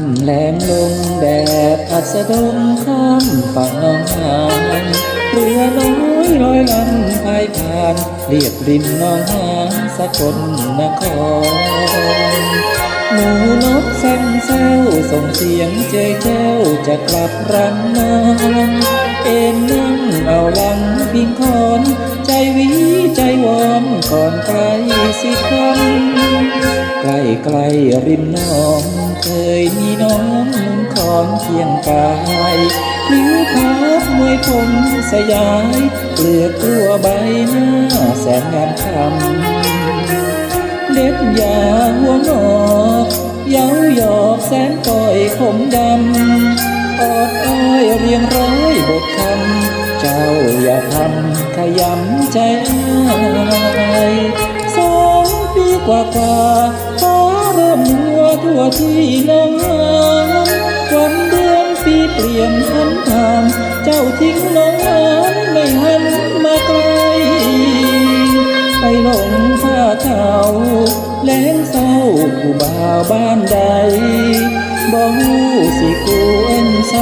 ำแหลมลงแบบอัสดงข้ามฝั่นองหานเรือน้อยลอยลำพายผ่าน เรียบริมน้องหานสกลนคร หมูนกแซงแซวส่งเสียงเจยแจ้วจะกลับรังนอนเอ็นนั่งเอาลังพิงคอน ใจวิใจวอนก่อนไกลสิคำใกล้ไกลริมน้อง เคยมีน้องนุ่นคอนเคียงกายลิ้ว ผมสยายเปลือกตัวใบหน้าแสนงามคำเด็ดยาหัวนอกเย้าหยอกแสนก่อยขมดำออดอ้อยเรียงร้อยบทคำเจ้าอย่าทำขยำใจอายสองปีกว่ากว่าฟ้าเริ่มมัวทั่วที่นา ลี่ยนหันทามเจ้าทิ้งน้องหานไม่หันมาไกล ไปหลงผ้าเทาแล้งเศร้าผู้บ่าวบ้านใดบ่ฮู้สิกูเอ็นใส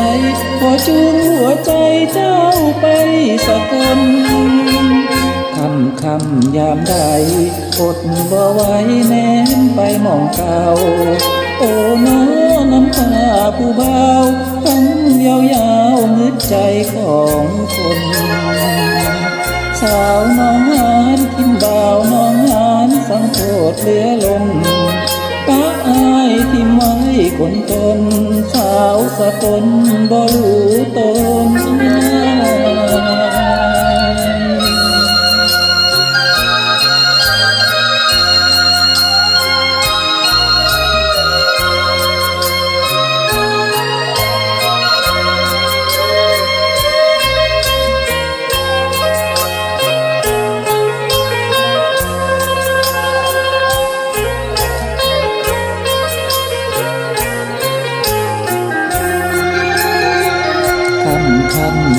ขอจูงหัวใจเจ้าไปสักคนคำคำยามใดอดบ่ไหว้แนมไปมองเก่า โอ้น้อน้ำตาผู้บ่าวทั้ง ใจของคน สาวน้องหานทิมบ่าวน้องหานสังโทษเหลือลมป้าอายที่ไม้คนตน สาวสะกลบ่รู้ตน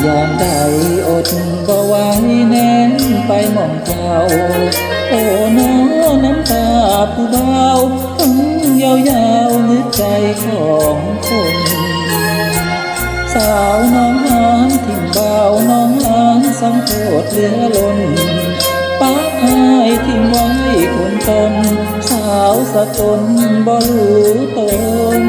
ยามใดอดบ่ไหวแน่นไปมองเขาโอ้น้อน้ำตาผู้เบาทั้งยาวยาวๆนึกใจของคน สาวน้องหานทิมบ่าน้องหานสังโทษเหลือล้นป้าอายทิมไว้คนตน สาวสะกลบ่รู้ตน